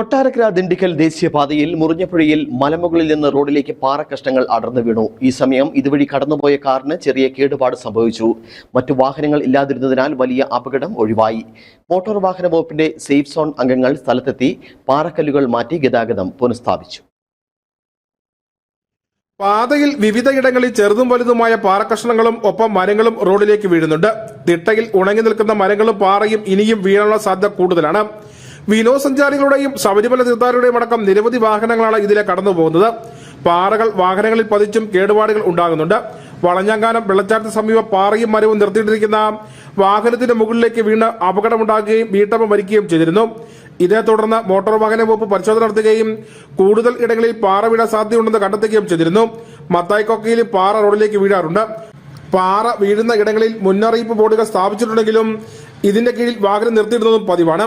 കൊട്ടാരക്കര ദിണ്ടിക്കൽ ദേശീയപാതയിൽ മുറിഞ്ഞപ്പുഴയിൽ മലമുകളിൽ നിന്ന് റോഡിലേക്ക് പാറക്കഷ്ണങ്ങൾ അടർന്നു വീണു. ഈ സമയം ഇതുവഴി കടന്നുപോയ കാറിന് ചെറിയ കേടുപാട് സംഭവിച്ചു. മറ്റു വാഹനങ്ങൾ ഇല്ലാതിരുന്നതിനാൽ വലിയ അപകടം ഒഴിവായി. മോട്ടോർ വാഹന വകുപ്പിന്റെ സേഫ് സോൺ അംഗങ്ങൾ സ്ഥലത്തെത്തി പാറക്കല്ലുകൾ മാറ്റി ഗതാഗതം പുനഃസ്ഥാപിച്ചു. പാതയിൽ വിവിധയിടങ്ങളിൽ ചെറുതും വലുതുമായ പാറക്കഷ്ണങ്ങളും ഒപ്പം മരങ്ങളും റോഡിലേക്ക് വീഴുന്നുണ്ട്. തിട്ടയിൽ ഉണങ്ങി നിൽക്കുന്ന മരങ്ങളും പാറയും ഇനിയും വീഴാനുള്ള സാധ്യത കൂടുതലാണ്. വിനോദസഞ്ചാരികളുടെയും ശബരിമല തീർത്ഥാടകരുടെയും അടക്കം നിരവധി വാഹനങ്ങളാണ് ഇതിലെ കടന്നു പോകുന്നത് പാറകൾ വാഹനങ്ങളിൽ പതിച്ചും കേടുപാടുകൾ ഉണ്ടാകുന്നുണ്ട്. വളഞ്ഞാങ്കാനം വെള്ളച്ചാട്ടത്തിന് സമീപം പാറയും മരവും നിർത്തിയിട്ടിരിക്കുന്ന വാഹനത്തിന്റെ മുകളിലേക്ക് വീണ് അപകടമുണ്ടാകുകയും വീട്ടമ്മ മരിക്കുകയും ചെയ്തിരുന്നു. ഇതേ തുടർന്ന് മോട്ടോർ വാഹന വകുപ്പ് പരിശോധന നടത്തുകയും കൂടുതൽ ഇടങ്ങളിൽ പാറ വീഴാൻ സാധ്യതയുണ്ടെന്ന് കണ്ടെത്തുകയും ചെയ്തിരുന്നു. മത്തായിക്കൊക്കയിലും പാറ റോഡിലേക്ക് വീഴാറുണ്ട്. പാറ വീഴുന്ന ഇടങ്ങളിൽ മുന്നറിയിപ്പ് ബോർഡുകൾ സ്ഥാപിച്ചിട്ടുണ്ടെങ്കിലും ഇതിന്റെ കീഴിൽ വാഹനം നിർത്തിയിടുന്നതും പതിവാണ്.